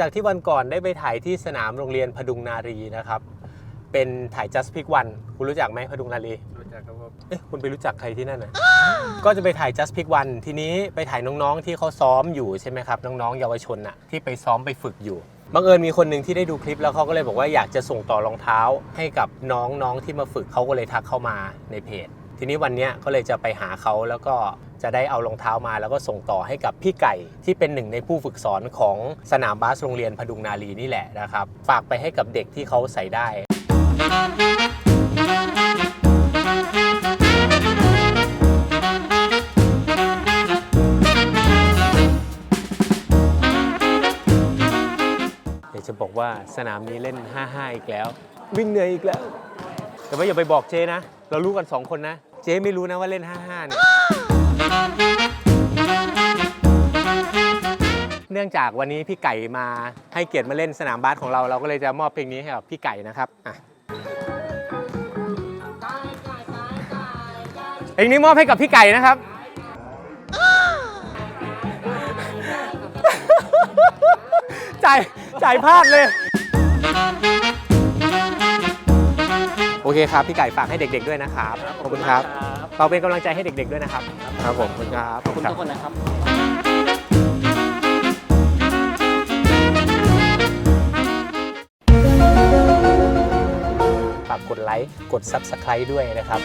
จากที่วันก่อนได้ไปถ่ายที่สนามโรงเรียนพดุงนารีนะครับ เป็นถ่าย just pick one คุณรู้จักไหมพดุงนารีรู้จักครับผมเอ๊ะคุณไปรู้จักใครที่นั่นนะก็จะไปถ่าย just pick one ทีนี้ไปถ่ายน้องๆที่เขาซ้อมอยู่ใช่ไหมครับ น้องๆเยาวชนน่ะที่ไปซ้อมไปฝึกอยู่บังเอิญมีคนหนึ่งที่ได้ดูคลิปแล้วเขาก็เลยบอกว่าอยากจะส่งต่อรองเท้าให้กับน้องๆที่มาฝึกเขาก็เลยทักเข้ามาในเพจ ทีนี้วันเนี้ยก็เลยจะไปหาเขาแล้วก็จะได้เอารองเท้ามาแล้วก็ส่งต่อให้กับพี่ไก่ที่เป็นหนึ่งในผู้ฝึกสอนของสนามบาสโรงเรียนพดุงนารีนี่แหละนะครับ ฝากไปให้กับเด็กที่เขาใส่ได้ เดี๋ยวจะบอกว่าสนามนี้เล่น 5-5 อีกแล้ว วิ่งเหนื่อยอีกแล้ว แต่ว่าอย่าไปบอกเจ๊นะ เรารู้กัน 2 คนนะ เจ๊ไม่รู้นะว่าเล่น 5-5เนี่ยเนื่องจากวันนี้พี่ไก่มาให้เกียรติมาเล่นสนามบาสของเราเราก็เลยจะมอบเพลงนี้ให้กับพี่ไก่นะครับอะเพลงนี้มอบให้กับพี่ไก่นะครับ จ่ายจ่ายพลาดเลยโอ เคครับพี่ไก่ฝากให้เด็ก ๆด้วยนะครับขอบคุณครับเราเป็นกำลังใจให้เด็ก ๆด้วยนะครับครับผมขอบคุณครับขอบคุณทุกคนนะครับ ฝากกดไลค์กด Subscribe ด้วยนะครับ